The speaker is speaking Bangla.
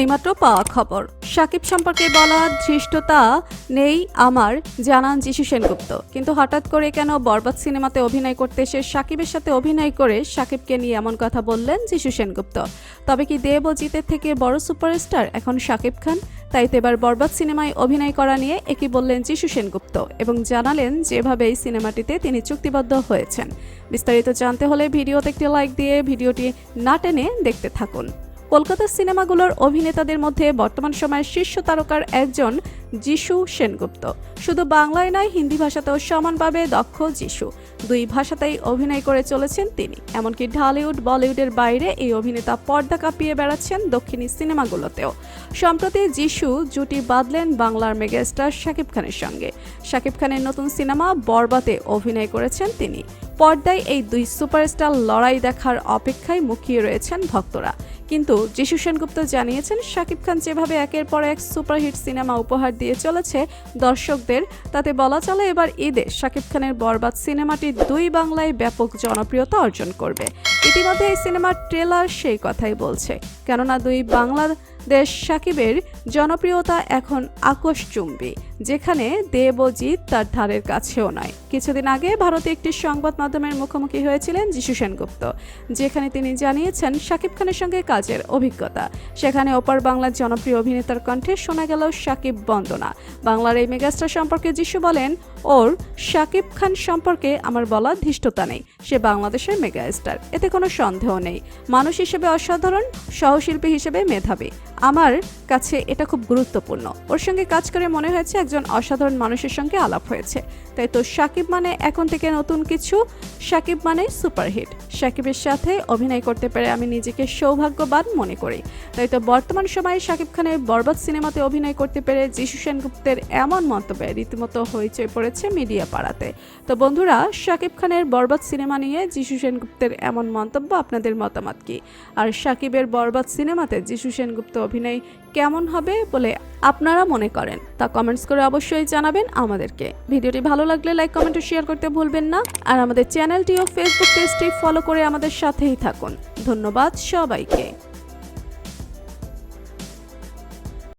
এইমাত্র পাওয়া খবর। সাকিব সম্পর্কে বলা ধৃষ্টতা নেই আমার, জানান যিশু সেনগুপ্ত। কিন্তু হঠাৎ করে কেন বরবাদ সিনেমাতে অভিনয় করতে এসে সাকিবের সাথে অভিনয় করে সাকিবকে নিয়ে এমন কথা বললেন যিশু সেনগুপ্ত? তবে কি দেব জিতের থেকে বড় সুপারস্টার এখন সাকিব খান? তাই তো এবার বরবাদ সিনেমায় অভিনয় করা নিয়ে একই বললেন যিশু সেনগুপ্ত এবং জানালেন যেভাবে এই সিনেমাটিতে তিনি চুক্তিবদ্ধ হয়েছেন। বিস্তারিত জানতে হলে ভিডিওতে একটি লাইক দিয়ে ভিডিওটি না টেনে দেখতে থাকুন। কলকাতার সিনেমাগুলোর অভিনেতাদের মধ্যে বর্তমান সময়ের শীর্ষ তারকার একজন যিশু সেনগুপ্ত। শুধু বাংলায় নয়, হিন্দি ভাষাতেও সমানভাবে দক্ষ যিশু। দুই ভাষাতেই অভিনয় করে চলেছেন তিনি। এমনকি ঢালিউড, বলিউডের বাইরে এই অভিনেতা পর্দা কাঁপিয়ে বেড়াচ্ছেন দক্ষিণী সিনেমাগুলোতেও। সম্প্রতি যিশু জুটি বাঁধলেন বাংলার মেগাস্টার শাকিব খানের সঙ্গে। শাকিব খানের নতুন সিনেমা বরবাতে অভিনয় করেছেন তিনি। পর্দায় এই দুই সুপারস্টার লড়াই দেখার অপেক্ষায় মুখিয়ে রয়েছেন ভক্তরা। কিন্তু যিশু সেনগুপ্ত জানিয়েছেন, শাকিব খান যেভাবে একের পর এক সুপারহিট সিনেমা উপহার দিয়ে চলেছে দর্শকদের, তাতে বলা চলে এবার ঈদে শাকিব খানের বরবাদ সিনেমাটি দুই বাংলায় ব্যাপক জনপ্রিয়তা অর্জন করবে। ইতিমধ্যে এই সিনেমার ট্রেলার সেই কথাই বলছে। কেননা দুই বাংলাদেশ সাকিবের জনপ্রিয়তা এখন আকস্চুম্বী যেখানে দেব ও জিৎ তার ধারের কাছেও নয়। কিছুদিন আগে ভারতে একটি সংবাদ মাধ্যমের মুখোমুখি হয়েছিলেন যিশু সেনগুপ্ত, যেখানে তিনি জানিয়েছেন শাকিব খানের সঙ্গে কাজের অভিজ্ঞতা। সেখানে ওপার বাংলার জনপ্রিয় অভিনেতার কণ্ঠে শোনা গেল শাকিব বন্দনা। বাংলার এই মেগাস্টার সম্পর্কে যিশু বলেন, ওর শাকিব খান সম্পর্কে আমার বলা ধৃষ্টতা নেই। সে বাংলাদেশের মেগাস্টার। এতে কোনো সন্দেহ নেই। মানুষ হিসেবে অসাধারণ সহশিল্পী হিসেবে মেধাবী। আমার কাছে এটা খুব গুরুত্বপূর্ণ। ওর সঙ্গে কাজ করে মনে হয়েছে একজন অসাধারণ মানুষের সঙ্গে আলাপ হয়েছে। তাই তো সাকিব মানে এখন থেকে নতুন কিছু। সাকিব মানে সুপারহিট। সাকিবের সাথে অভিনয় করতে পেরে আমি নিজেকে সৌভাগ্যবান মনে করি। তাই তো বর্তমান সময়ে সাকিব খানের বরবাদ সিনেমাতে অভিনয় করতে পেরে যিশু সেনগুপ্তের এমন মন্তব্যে রীতিমতো হইচই পড়েছে মিডিয়া পাড়াতে। তো বন্ধুরা, সাকিব খানের বরবাদ সিনেমা নিয়ে যিশু সেনগুপ্তের এমন মন্তব্য আপনাদের মতামত কি? আর সাকিবের বরবাদ সিনেমাতে যিশু সেনগুপ্ত অভিনয় কেমন হবে বলে আপনারা মনে করেন, তা কমেন্টস করে অবশ্যই জানাবেন আমাদেরকে। ভিডিওটি ভালো লাগলে লাইক কমেন্ট ও শেয়ার করতে ভুলবেন না। আর আমাদের চ্যানেলটি ও ফেসবুক পেজটি ফলো করে আমাদের সাথেই থাকুন। ধন্যবাদ সবাইকে।